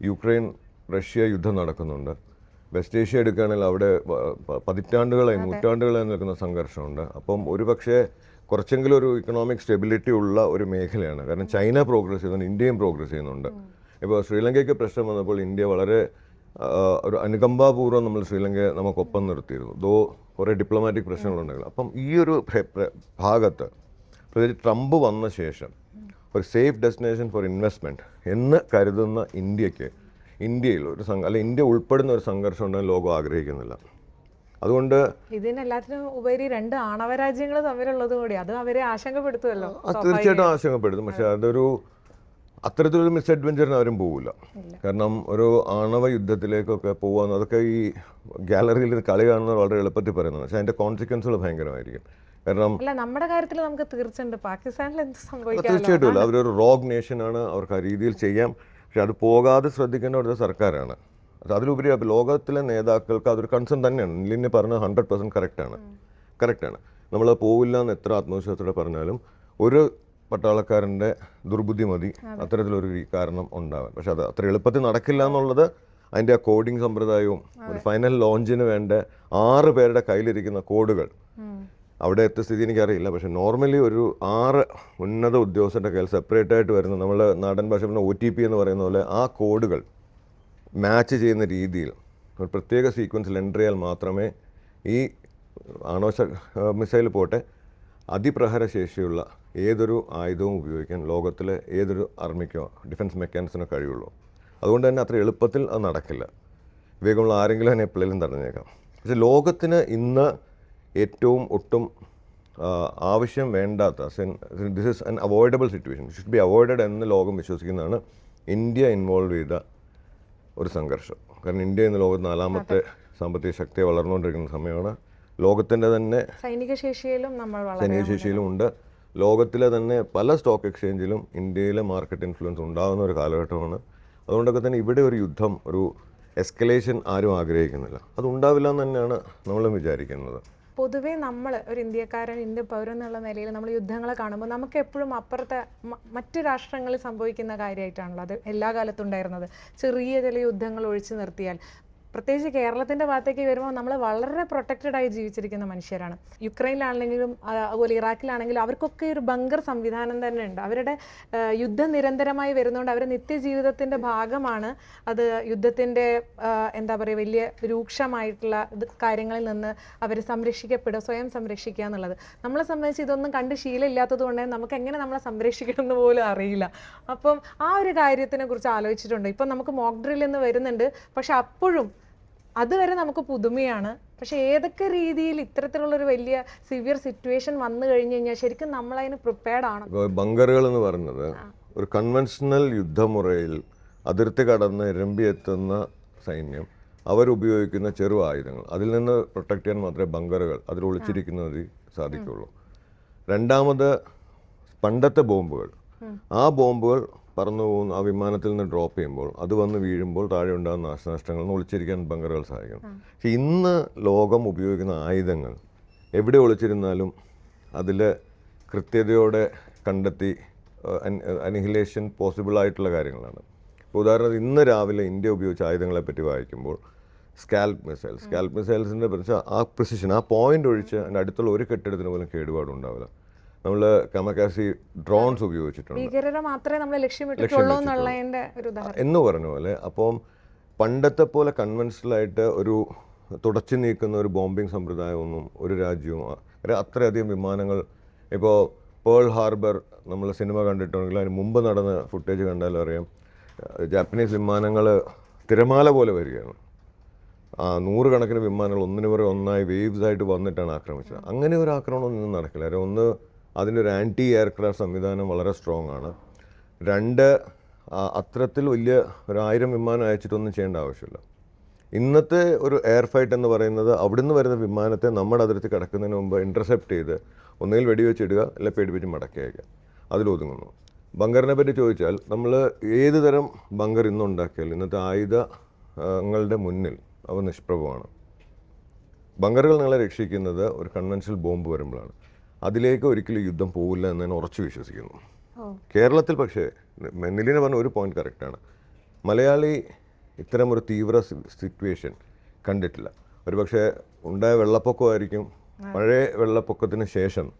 B: യുക്രൈൻ റഷ്യ യുദ്ധം നടക്കുന്നുണ്ട്. വെസ്റ്റ് ഏഷ്യ എടുക്കുകയാണെങ്കിൽ അവിടെ പതിറ്റാണ്ടുകളായി നൂറ്റാണ്ടുകളായി നിൽക്കുന്ന സംഘർഷമുണ്ട്. അപ്പം ഒരു പക്ഷേ കുറച്ചെങ്കിലും ഒരു ഇക്കണോമിക് സ്റ്റെബിലിറ്റി ഉള്ള ഒരു മേഖലയാണ്. കാരണം ചൈന പ്രോഗ്രസ് ചെയ്യുന്നുണ്ട് ഇന്ത്യയും പ്രോഗ്രസ് ചെയ്യുന്നുണ്ട്. ഇപ്പോൾ ശ്രീലങ്കയ്ക്ക് പ്രശ്നം വന്നപ്പോൾ ഇന്ത്യ വളരെ ഒരു അനുകമ്പാപൂർവം നമ്മൾ ശ്രീലങ്കയെ നമുക്കൊപ്പം നിർത്തിയിരുന്നു. ദോ കുറേ ഡിപ്ലോമാറ്റിക് പ്രശ്നങ്ങളുണ്ടെങ്കിൽ അപ്പം ഈ ഒരു ഭാഗത്ത് പ്രത്യേകിച്ച് ട്രംപ് വന്ന ശേഷം ഒരു സേഫ് ഡെസ്റ്റിനേഷൻ ഫോർ ഇൻവെസ്റ്റ്മെന്റ് എന്ന് കരുതുന്ന ഇന്ത്യയ്ക്ക് ഇന്ത്യയിൽ ഒരു സംഘ അല്ലെ ഇന്ത്യ ഉൾപ്പെടുന്ന ഒരു സംഘർഷം ഉണ്ടെന്ന് ലോകം ആഗ്രഹിക്കുന്നില്ല. അതുകൊണ്ട്
A: ഇതിനെല്ലാത്തിനും ഉപരി രണ്ട് ആണവ രാജ്യങ്ങൾ തമ്മിലുള്ളത് കൂടി. അത് അവരെ ആശങ്കപ്പെടുത്തുമല്ലോ
B: തീർച്ചയായിട്ടും ആശങ്കപ്പെടുത്തും പക്ഷെ അതൊരു അത്തരത്തിലൊരു മിസ് അഡ്വഞ്ചറിന് ആരും പോകില്ല കാരണം ഒരു ആണവ യുദ്ധത്തിലേക്കൊക്കെ പോകാൻ അതൊക്കെ ഈ ഗാലറിയിൽ കളി കാണുന്നത് വളരെ എളുപ്പത്തിൽ പറയുന്നതാണ്. പക്ഷേ അതിന്റെ കോൺസിക്വൻസുകൾ ഭയങ്കരമായിരിക്കും. കാരണം
A: അല്ല നമ്മുടെ കാര്യത്തിൽ നമുക്ക് തീർച്ചയുണ്ട്. പാകിസ്ഥാനിൽ എന്ത് സംഭവിക്കാം
B: തീർച്ചയായിട്ടും ഇല്ല. അവരൊരു റോഗ് നേഷനാണ് അവർക്ക് ആ രീതിയിൽ ചെയ്യാം. പക്ഷെ അത് പോകാതെ ശ്രദ്ധിക്കേണ്ട അവിടുത്തെ സർക്കാരാണ്. അത് അതിലുപരി ലോകത്തിലെ നേതാക്കൾക്ക് അതൊരു കൺസേൺ തന്നെയാണ്. നിലിനെ പറഞ്ഞത് ഹൺഡ്രഡ് പെർസെന്റ് കറക്റ്റാണ് കറക്റ്റാണ് നമ്മൾ പോവില്ല എന്ന് എത്ര ആത്മവിശ്വാസത്തോടെ പറഞ്ഞാലും ഒരു പട്ടാളക്കാരന്റെ ദുർബുദ്ധി മതി. അത്തരത്തിലൊരു കാരണം ഉണ്ടാവാൻ. പക്ഷെ അത് അത്ര എളുപ്പത്തിൽ നടക്കില്ല എന്നുള്ളത് അതിന്റെ ആ കോഡിംഗ് സമ്പ്രദായവും ഒരു ഫൈനൽ ലോഞ്ചിന് വേണ്ട ആറ് പേരുടെ കയ്യിലിരിക്കുന്ന കോഡുകൾ അവിടെ എത്തിയ സ്ഥിതി എനിക്കറിയില്ല. പക്ഷെ നോർമലി ഒരു ആറ് ഉന്നത ഉദ്യോഗസ്ഥരുടെ കയ്യിൽ സെപ്പറേറ്റ് ആയിട്ട് വരുന്ന നമ്മൾ നാടൻ ഭാഷ പറഞ്ഞ ഒ ടി പി എന്ന് പറയുന്ന പോലെ ആ കോഡുകൾ മാച്ച് ചെയ്യുന്ന രീതിയിൽ ഒരു പ്രത്യേക സീക്വൻസിൽ എന്റർ ചെയ്യാൽ മാത്രമേ ഈ ആണോശ മിസൈൽ പോട്ടെ അതിപ്രഹര ശേഷിയുള്ള ഏതൊരു ആയുധവും ഉപയോഗിക്കാൻ ലോകത്തിലെ ഏതൊരു ആർമിക്കോ ഡിഫൻസ് മെക്കാനിക്സിനോ കഴിയുള്ളൂ. അതുകൊണ്ട് തന്നെ അത്ര എളുപ്പത്തിൽ അത് നടക്കില്ല. വേഗമുള്ള ആരെങ്കിലും അതിനെ എപ്പോഴേലും തടഞ്ഞേക്കാം. പക്ഷേ ലോകത്തിന് ഇന്ന് ഏറ്റവും ഒട്ടും ആവശ്യം വേണ്ടാത്ത this is an avoidable situation should be avoided എന്ന് ലോകം വിശ്വസിക്കുന്നതാണ് ഇന്ത്യ ഇൻവോൾവ് ചെയ്ത ഒരു സംഘർഷം. കാരണം ഇന്ത്യ എന്ന ലോകത്ത് നാലാമത്തെ സാമ്പത്തിക ശക്തിയെ വളർന്നുകൊണ്ടിരിക്കുന്ന സമയമാണ്. ലോകത്തിന്റെ തന്നെ
A: സൈനിക ശേഷിയിലും നമ്മൾ
B: സൈനിക ശേഷിയിലും ഉണ്ട്. ലോകത്തിലെ തന്നെ പല സ്റ്റോക്ക് എക്സ്ചേഞ്ചിലും ഇന്ത്യയിലെ മാർക്കറ്റ് ഇൻഫ്ലുവൻസ് ഉണ്ടാകുന്ന ഒരു കാലഘട്ടമാണ്. അതുകൊണ്ടൊക്കെ തന്നെ ഇവിടെ ഒരു യുദ്ധം ഒരു എസ്കലേഷൻ ആരും ആഗ്രഹിക്കുന്നില്ല. അത് ഉണ്ടാവില്ല എന്ന് തന്നെയാണ് നമ്മളും വിചാരിക്കുന്നത്.
A: പൊതുവേ നമ്മൾ ഒരു ഇന്ത്യക്കാരൻ ഇന്ത്യ പൗരൻ എന്നുള്ള നിലയിൽ നമ്മൾ യുദ്ധങ്ങളെ കാണുമ്പോൾ നമുക്ക് എപ്പോഴും അപ്പുറത്തെ മറ്റ് രാഷ്ട്രങ്ങളിൽ സംഭവിക്കുന്ന കാര്യമായിട്ടാണല്ലോ അത് എല്ലാ കാലത്തും ഉണ്ടായിരുന്നത്. ചെറിയ ചില യുദ്ധങ്ങൾ ഒഴിച്ചു നിർത്തിയാൽ പ്രത്യേകിച്ച് കേരളത്തിന്റെ ഭാഗത്തേക്ക് വരുമ്പോൾ നമ്മൾ വളരെ പ്രൊട്ടക്റ്റഡ് ആയി ജീവിച്ചിരിക്കുന്ന മനുഷ്യരാണ്. യുക്രൈനിലാണെങ്കിലും അതുപോലെ ഇറാഖിലാണെങ്കിലും അവർക്കൊക്കെ ഒരു ബങ്കർ സംവിധാനം തന്നെ ഉണ്ട്. അവരുടെ യുദ്ധം നിരന്തരമായി വരുന്നതുകൊണ്ട് അവരുടെ നിത്യജീവിതത്തിന്റെ ഭാഗമാണ്. അത് യുദ്ധത്തിന്റെ എന്താ പറയുക വലിയ രൂക്ഷമായിട്ടുള്ള കാര്യങ്ങളിൽ നിന്ന് അവർ സംരക്ഷിക്കപ്പെടുക സ്വയം സംരക്ഷിക്കുക എന്നുള്ളത്. നമ്മളെ സംബന്ധിച്ച് ഇതൊന്നും കണ്ട് ശീലമില്ലാത്തത് കൊണ്ട് നമുക്ക് എങ്ങനെ നമ്മളെ സംരക്ഷിക്കണം എന്ന് പോലും അറിയില്ല. അപ്പം ആ ഒരു കാര്യത്തിനെ കുറിച്ച് ആലോചിച്ചിട്ടുണ്ട്. ഇപ്പം നമുക്ക് മോക്ക് ഡ്രിൽ എന്ന് വരുന്നുണ്ട്. പക്ഷെ അപ്പോഴും അതുവരെ നമുക്ക് പുതുമയാണ്. പക്ഷെ ഏതൊക്കെ രീതിയിൽ ഇത്തരത്തിലുള്ളൊരു വലിയ സിവിയർ സിറ്റുവേഷൻ വന്നു കഴിഞ്ഞു കഴിഞ്ഞാൽ ശരിക്കും നമ്മൾ നമ്മളതിന് പ്രിപ്പയർഡ് ആണ്
B: ബങ്കറുകൾ എന്ന് പറയുന്നത് ഒരു കൺവെൻഷണൽ യുദ്ധമുറയിൽ അതിർത്തി കടന്ന് രമ്പിയെത്തുന്ന സൈന്യം അവരുപയോഗിക്കുന്ന ചെറു ആയുധങ്ങൾ. അതിൽ നിന്ന് പ്രൊട്ടക്ട് ചെയ്യാൻ മാത്രമേ ബങ്കറുകൾ അതിൽ ഒളിച്ചിരിക്കുന്നത് സാധിക്കുള്ളൂ. രണ്ടാമത് പണ്ടത്തെ ബോംബുകൾ. ആ ബോംബുകൾ പറന്നു പോകുന്ന ആ വിമാനത്തിൽ നിന്ന് ഡ്രോപ്പ് ചെയ്യുമ്പോൾ അത് വന്ന് വീഴുമ്പോൾ താഴെ ഉണ്ടാകുന്ന നാശനഷ്ടങ്ങൾ ഒളിച്ചിരിക്കാൻ ബങ്കറുകൾ സഹായിക്കും പക്ഷെ ഇന്ന് ലോകം ഉപയോഗിക്കുന്ന ആയുധങ്ങൾ എവിടെ ഒളിച്ചിരുന്നാലും അതിൽ കൃത്യതയോടെ കണ്ടെത്തി അനിഹിലേഷൻ പോസിബിൾ ആയിട്ടുള്ള കാര്യങ്ങളാണ്. ഉദാഹരണത്തിന് ഇന്ന് രാവിലെ ഇന്ത്യ ഉപയോഗിച്ച ആയുധങ്ങളെ പറ്റി വായിക്കുമ്പോൾ സ്കാൽപ്പ് മിസൈൽസ് സ്കാൽപ്പ് മിസൈൽസിന്റെ വെച്ചാൽ ആ പ്രിസിഷൻ ആ പോയിന്റ് ഒഴിച്ച് അതിന്റെ അടുത്തുള്ള ഒരു കെട്ടിടത്തിന് പോലും കേടുപാടുണ്ടാവില്ല. നമ്മൾ കമകാശി ഡ്രോൺസ് ഉപയോഗിച്ചിട്ടുണ്ട്.
A: ഭീകരരെ മാത്രമേ നമ്മൾ ലക്ഷ്യമിട്ടിട്ടുള്ളൂ ഒരു
B: എന്ന് പറഞ്ഞ പോലെ അപ്പം പണ്ടത്തെ പോലെ കൺവെൻഷനലായിട്ട് ഒരു തുടച്ചു നീക്കുന്ന ഒരു ബോംബിംഗ് സമ്പ്രദായമൊന്നും ഒരു രാജ്യവും അത്രയധികം വിമാനങ്ങൾ ഇപ്പോൾ പേൾ ഹാർബർ നമ്മൾ സിനിമ കണ്ടിട്ടുണ്ടെങ്കിൽ അതിന് മുമ്പ് നടന്ന ഫുട്ടേജ് കണ്ടാലും അറിയാം. ജാപ്പനീസ് വിമാനങ്ങൾ തിരമാല പോലെ വരികയാണ്. ആ നൂറുകണക്കിന് വിമാനങ്ങൾ ഒന്നിനു പുറകെ ഒന്നായി വേവ്സ് ആയിട്ട് വന്നിട്ടാണ് ആക്രമിച്ചത്. അങ്ങനെ ഒരു ആക്രമണം ഒന്നും നടക്കില്ല ഒന്ന് അതിന്റെ ഒരു ആന്റി എയർക്രാഫ്റ്റ് സംവിധാനം വളരെ സ്ട്രോങ് ആണ്. രണ്ട് അത്തരത്തിൽ വലിയ ഒരു ആയിരം വിമാനം അയച്ചിട്ടൊന്നും ചെയ്യേണ്ട ആവശ്യമില്ല. ഇന്നത്തെ ഒരു എയർ ഫൈറ്റ് എന്ന് പറയുന്നത് അവിടുന്ന് വരുന്ന വിമാനത്തെ നമ്മുടെ അതിർത്തി കിടക്കുന്നതിന് മുമ്പ് ഇന്റർസെപ്റ്റ് ചെയ്ത് ഒന്നുകിൽ വെടിവെച്ചിടുക അല്ലെ പേടിപ്പിച്ച് മടക്കി അയക്കുക. അതിലൊതുങ്ങുന്നു ബങ്കറിനെ പറ്റി ചോദിച്ചാൽ നമ്മൾ ഏത് തരം ബങ്കർ ഇന്നുണ്ടാക്കിയാൽ ഇന്നത്തെ ആയുധങ്ങളുടെ മുന്നിൽ അവ നിഷ്പ്രഭമാണ് ബങ്കറുകൾ നിങ്ങളെ രക്ഷിക്കുന്നത് ഒരു കൺവെൻഷണൽ ബോംബ് വരുമ്പോഴാണ്. അതിലേക്ക് ഒരിക്കലും യുദ്ധം പോകില്ല എന്ന് ഞാൻ ഉറച്ചു വിശ്വസിക്കുന്നു. കേരളത്തിൽ പക്ഷേ മെന്നിലിനെ പറഞ്ഞ ഒരു പോയിന്റ് കറക്റ്റാണ് മലയാളി ഇത്തരം ഒരു തീവ്ര സിറ്റുവേഷൻ കണ്ടിട്ടില്ല. ഒരു പക്ഷേ ഉണ്ടായ വെള്ളപ്പൊക്കമായിരിക്കും. പഴയ വെള്ളപ്പൊക്കത്തിന് ശേഷം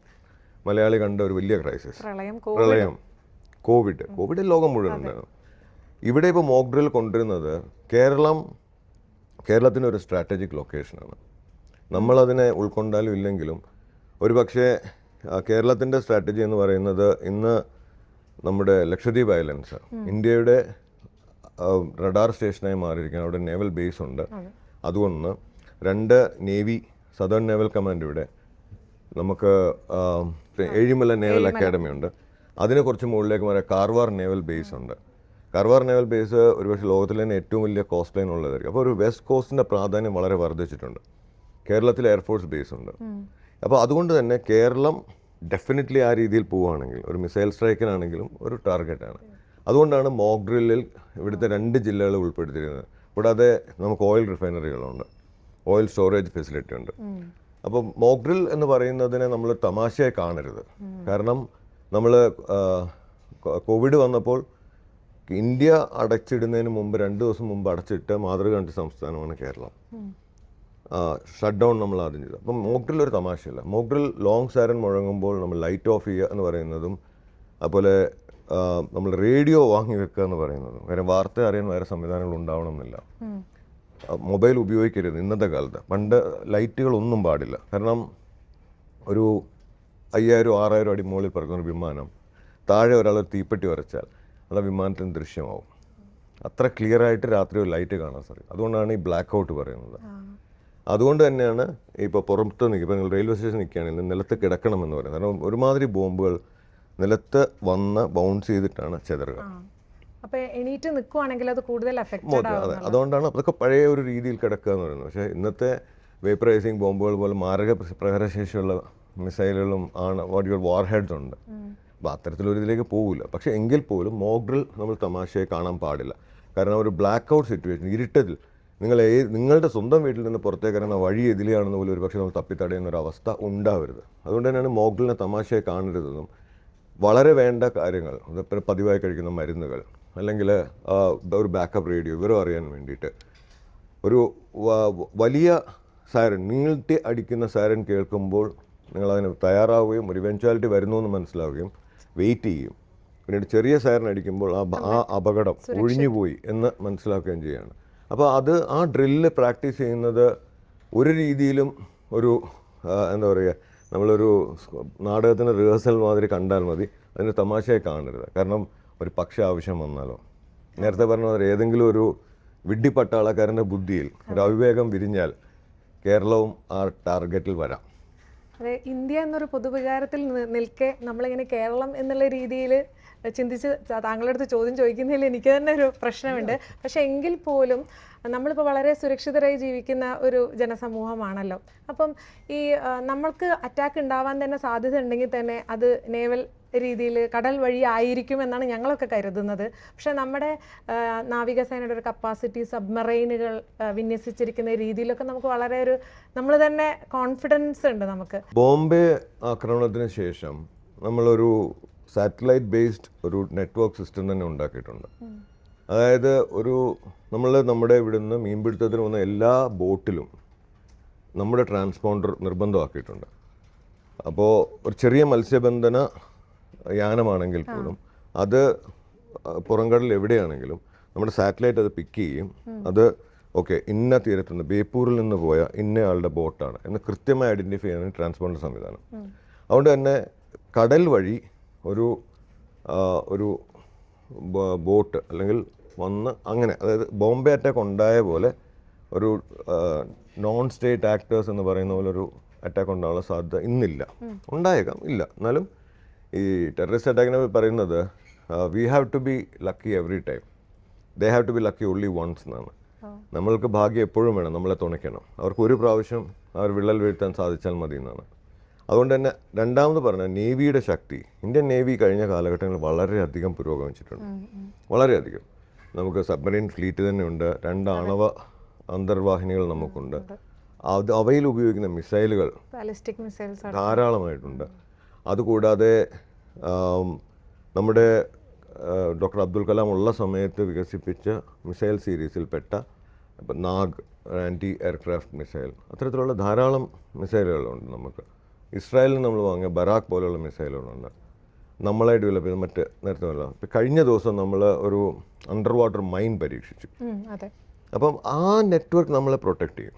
B: മലയാളി കണ്ട ഒരു വലിയ ക്രൈസിസ്
A: പ്രളയം
B: കോവിഡ്. കോവിഡ്. ലോകം മുഴുവൻ ഉണ്ടായിരുന്നു. ഇവിടെ ഇപ്പോൾ മോക്ക് ഡ്രിൽ കൊണ്ടുവരുന്നത് കേരളം കേരളത്തിന്റെ ഒരു സ്ട്രാറ്റജിക് ലൊക്കേഷനാണ് നമ്മളതിനെ ഉൾക്കൊണ്ടാലും ഇല്ലെങ്കിലും ഒരു പക്ഷേ കേരളത്തിന്റെ സ്ട്രാറ്റജി എന്ന് പറയുന്നത് ഇന്ന് നമ്മുടെ ലക്ഷദ്വീപ് ഐലൻഡ്സ് ഇന്ത്യയുടെ റഡാർ സ്റ്റേഷനായി മാറിയിരിക്കുകയാണ്. അവിടെ നേവൽ ബേസ് ഉണ്ട്. അതുകൊണ്ട് രണ്ട് നേവി സദേൺ നേവൽ കമാൻഡ് ഇവിടെ നമുക്ക് ഏഴിമല നേവൽ അക്കാഡമി ഉണ്ട്. അതിനെ കുറച്ച് മുകളിലേക്ക് മാറിയ കാർവാർ നേവൽ ബേസ് ഉണ്ട്. കാർവാർ നേവൽ ബേസ് ഒരുപക്ഷെ ലോകത്തിലെ തന്നെ ഏറ്റവും വലിയ കോസ്റ്റ് ലൈൻ ഉള്ളതായിരിക്കും. അപ്പോൾ ഒരു വെസ്റ്റ് കോസ്റ്റിന്റെ പ്രാധാന്യം വളരെ വർദ്ധിച്ചിട്ടുണ്ട്. കേരളത്തിൽ എയർഫോഴ്സ് ബേസ് ഉണ്ട്. അപ്പോൾ അതുകൊണ്ട് തന്നെ കേരളം ഡെഫിനറ്റ്ലി ആ രീതിയിൽ പോവുകയാണെങ്കിൽ ഒരു മിസൈൽ സ്ട്രൈക്കിനാണെങ്കിലും ഒരു ടാർഗറ്റാണ് അതുകൊണ്ടാണ് മോക്ക് ഡ്രില്ലിൽ ഇവിടുത്തെ രണ്ട് ജില്ലകൾ ഉൾപ്പെടുത്തിയിരുന്നത് കൂടാതെ നമുക്ക് ഓയിൽ റിഫൈനറികളുണ്ട് ഓയിൽ സ്റ്റോറേജ് ഫെസിലിറ്റി ഉണ്ട്. അപ്പോൾ മോക്ക് ഡ്രിൽ എന്ന് പറയുന്നതിനെ നമ്മൾ തമാശയായി കാണരുത്. കാരണം നമ്മൾ കോവിഡ് വന്നപ്പോൾ ഇന്ത്യ അടച്ചിടുന്നതിന് മുമ്പ് രണ്ട് ദിവസം മുമ്പ് അടച്ചിട്ട മാതൃക കണ്ട സംസ്ഥാനമാണ് കേരളം. ഷട്ട് ഡൗൺ നമ്മൾ ആദ്യം ചെയ്തു അപ്പം മോക്ക് ഡ്രിൽ ഒരു തമാശയില്ല. മോക്ഡ്രിൽ ലോങ് സാരൻ മുഴങ്ങുമ്പോൾ നമ്മൾ ലൈറ്റ് ഓഫ് ചെയ്യുക എന്ന് പറയുന്നതും അതുപോലെ നമ്മൾ റേഡിയോ വാങ്ങി വെക്കുക എന്ന് പറയുന്നതും കാര്യം വാർത്ത അറിയാൻ വേറെ സംവിധാനങ്ങൾ ഉണ്ടാവണം എന്നില്ല മൊബൈൽ ഉപയോഗിക്കരുത് ഇന്നത്തെ കാലത്ത്. പണ്ട് ലൈറ്റുകളൊന്നും പാടില്ല. കാരണം ഒരു അയ്യായിരം ആറായിരം അടി മുകളിൽ പറക്കുന്ന ഒരു വിമാനം താഴെ ഒരാൾ ഒരു തീപ്പെട്ടി വരച്ചാൽ അത് ആ വിമാനത്തിന് ദൃശ്യമാവും. അത്ര ക്ലിയറായിട്ട് രാത്രി ഒരു ലൈറ്റ് കാണാൻ സാധിക്കും. അതുകൊണ്ടാണ് ഈ ബ്ലാക്ക് ഔട്ട് പറയുന്നത് അതുകൊണ്ട് തന്നെയാണ് ഇപ്പോൾ പുറത്ത് നിൽക്കുക ഇപ്പോൾ നിങ്ങൾ റെയിൽവേ സ്റ്റേഷൻ നിൽക്കുകയാണെങ്കിൽ നിലത്ത് കിടക്കണമെന്ന് പറയുന്നത്. കാരണം ഒരുമാതിരി ബോംബുകൾ നിലത്ത് വന്ന് ബൗൺസ് ചെയ്തിട്ടാണ് ചെതറുക.
A: എണീറ്റ് നിൽക്കുവാണെങ്കിൽ അത് കൂടുതൽ
B: അതെ. അതുകൊണ്ടാണ് അതൊക്കെ പഴയ ഒരു രീതിയിൽ കിടക്കുക എന്ന് പറയുന്നത്. പക്ഷേ ഇന്നത്തെ വേപ്പറൈസിങ് ബോംബുകൾ പോലെ മാരക പ്രഹരശേഷിയുള്ള മിസൈലുകളും ആണ് വാട്ട് യുവർ വാർ ഹെഡ്സ് ഉണ്ട് അപ്പോൾ അത്തരത്തിലൊരു ഇതിലേക്ക് പോകില്ല പക്ഷേ എങ്കിൽ പോലും മോഗ്രിൽ നമ്മൾ തമാശയെ കാണാൻ പാടില്ല. കാരണം ഒരു ബ്ലാക്ക് ഔട്ട് സിറ്റുവേഷൻ ഇരുട്ടത്തിൽ നിങ്ങൾ നിങ്ങളുടെ സ്വന്തം വീട്ടിൽ നിന്ന് പുറത്തേക്ക് ഇറങ്ങുന്ന വഴി എതിലെയാണെന്ന് പോലും ഒരു പക്ഷേ നമ്മൾ തപ്പിത്തടയുന്ന ഒരു അവസ്ഥ ഉണ്ടാവരുത്. അതുകൊണ്ട് തന്നെയാണ് മോഗിളിനെ തമാശയെ കാണരുതെന്നും വളരെ വേണ്ട കാര്യങ്ങൾ പതിവായി കഴിക്കുന്ന മരുന്നുകൾ അല്ലെങ്കിൽ ഒരു ബാക്കപ്പ് റേഡിയോ വിവരം അറിയാൻ വേണ്ടിയിട്ട് ഒരു വലിയ സൈറൻ നീട്ടി അടിക്കുന്ന സൈറൻ കേൾക്കുമ്പോൾ നിങ്ങൾ അതിന് തയ്യാറാവുകയും ഒരു ഇവൻച്വാലിറ്റി വരുന്നു എന്ന് മനസ്സിലാവുകയും വെയിറ്റ് ചെയ്യും. പിന്നീട് ചെറിയ സൈറൻ അടിക്കുമ്പോൾ ആ അപകടം ഒഴിഞ്ഞുപോയി എന്ന് മനസ്സിലാക്കുകയും ചെയ്യുകയാണ്. അപ്പോൾ അത് ആ ഡ്രില്ല് പ്രാക്ടീസ് ചെയ്യുന്നത് ഒരു രീതിയിലും ഒരു എന്താ പറയുക നമ്മളൊരു നാടകത്തിന്റെ റിഹേഴ്സൽ മാതിരി കണ്ടാൽ മതി. അതിന് തമാശയായി കാണരുത്. കാരണം ഒരു പക്ഷെ ആവശ്യം വന്നാലോ. നേരത്തെ പറഞ്ഞ പോലെ ഏതെങ്കിലും ഒരു വിഡ്ഢി പട്ടാളക്കാരന്റെ ബുദ്ധിയിൽ ഒരു അവിവേകം വിരിഞ്ഞാൽ കേരളവും ആ ടാർഗറ്റിൽ വരാം.
A: അതെ ഇന്ത്യ എന്നൊരു പൊതുവികാരത്തിൽ നിൽക്കെ നമ്മളിങ്ങനെ കേരളം എന്നുള്ള രീതിയിൽ ചിന്തിച്ച് താങ്കളുടെ അടുത്ത് ചോദ്യം ചോദിക്കുന്നതിൽ എനിക്ക് തന്നെ ഒരു പ്രശ്നമുണ്ട്. പക്ഷെ എങ്കിൽ പോലും നമ്മളിപ്പോൾ വളരെ സുരക്ഷിതരായി ജീവിക്കുന്ന ഒരു ജനസമൂഹമാണല്ലോ. അപ്പം ഈ നമ്മൾക്ക് അറ്റാക്ക് ഉണ്ടാവാൻ തന്നെ സാധ്യത ഉണ്ടെങ്കിൽ തന്നെ അത് നേവൽ രീതിയിൽ കടൽ വഴി ആയിരിക്കും എന്നാണ് ഞങ്ങളൊക്കെ കരുതുന്നത്. പക്ഷെ നമ്മുടെ നാവികസേനയുടെ ഒരു കപ്പാസിറ്റി സബ്മറൈനുകൾ വിന്യസിച്ചിരിക്കുന്ന രീതിയിലൊക്കെ നമുക്ക് വളരെ ഒരു നമ്മൾ തന്നെ കോൺഫിഡൻസ് ഉണ്ട് നമുക്ക്.
B: ബോംബെ ആക്രമണത്തിന് ശേഷം നമ്മളൊരു സാറ്റലൈറ്റ് ബേസ്ഡ് ഒരു നെറ്റ്വർക്ക് സിസ്റ്റം തന്നെ ഉണ്ടാക്കിയിട്ടുണ്ട്. അതായത് ഒരു നമ്മൾ നമ്മുടെ ഇവിടുന്ന് മീൻപിടുത്തത്തിന് വന്ന എല്ലാ ബോട്ടിലും നമ്മുടെ ട്രാൻസ്പോണ്ടർ നിർബന്ധമാക്കിയിട്ടുണ്ട്. അപ്പോൾ ഒരു ചെറിയ മത്സ്യബന്ധന യാനമാണെങ്കിൽ പോലും അത് പുറംകടലിൽ എവിടെയാണെങ്കിലും നമ്മുടെ സാറ്റലൈറ്റ് അത് പിക്ക് ചെയ്യും. അത് ഓക്കെ ഇന്ന തീരത്തുനിന്ന് ബേപ്പൂരിൽ നിന്ന് പോയ ഇന്നയാളുടെ ബോട്ടാണ് എന്ന് കൃത്യമായി ഐഡന്റിഫൈ ചെയ്യാൻ ട്രാൻസ്പോണ്ടർ സംവിധാനം. അതുകൊണ്ട് തന്നെ കടൽ വഴി ഒരു ഒരു ബോട്ട് അല്ലെങ്കിൽ വന്ന് അങ്ങനെ അതായത് ബോംബെ അറ്റാക്ക് ഉണ്ടായ പോലെ ഒരു നോൺ സ്റ്റേറ്റ് ആക്ടേഴ്സ് എന്ന് പറയുന്ന പോലെ ഒരു അറ്റാക്ക് ഉണ്ടാകാനുള്ള സാധ്യത ഇന്നില്ല. ഉണ്ടായേക്കാം ഇല്ല. എന്നാലും ഈ ടെററിസ്റ്റ് അറ്റാക്കിനെ പറയുന്നത് we have to be lucky every time they have to be lucky only once എന്നാണ്. നമ്മൾക്ക് ഭാഗ്യം എപ്പോഴും വേണം നമ്മളെ തുണയ്ക്കണം. അവർക്ക് ഒരു പ്രാവശ്യം അവർ വിള്ളൽ വീഴ്ത്താൻ സാധിച്ചാൽ മതി എന്നാണ്. അതുകൊണ്ട് തന്നെ രണ്ടാമത് പറഞ്ഞ നേവിയുടെ ശക്തി. ഇന്ത്യൻ നേവി കഴിഞ്ഞ കാലഘട്ടങ്ങളിൽ വളരെയധികം പുരോഗമിച്ചിട്ടുണ്ട്. വളരെയധികം. നമുക്ക് സബ്മറീൻ ഫ്ലീറ്റ് തന്നെയുണ്ട് രണ്ട് ആണവ അന്തർവാഹിനികൾ നമുക്കുണ്ട്. അത് അവയിൽ ഉപയോഗിക്കുന്ന മിസൈലുകൾ
A: ബാലിസ്റ്റിക് മിസൈൽസ്
B: ധാരാളമായിട്ടുണ്ട്. അതുകൂടാതെ നമ്മുടെ ഡോക്ടർ അബ്ദുൽ കലാം ഉള്ള സമയത്ത് വികസിപ്പിച്ച മിസൈൽ സീരീസിൽപ്പെട്ട ഇപ്പം നാഗ് ആന്റി എയർക്രാഫ്റ്റ് മിസൈൽ. അത്തരത്തിലുള്ള ധാരാളം മിസൈലുകളുണ്ട് നമുക്ക്. ഇസ്രായേലിൽ നമ്മൾ വാങ്ങിയ ബറാക്ക് പോലെയുള്ള മിസൈലുകളുണ്ട്. നമ്മളെ ഡെവലപ്പ് ചെയ്ത മറ്റ് നേരത്തെ കഴിഞ്ഞ ദിവസം നമ്മൾ ഒരു അണ്ടർ വാട്ടർ മൈൻ പരീക്ഷിച്ചു
A: അതെ.
B: അപ്പം ആ നെറ്റ്വർക്ക് നമ്മളെ പ്രൊട്ടക്റ്റ് ചെയ്യും.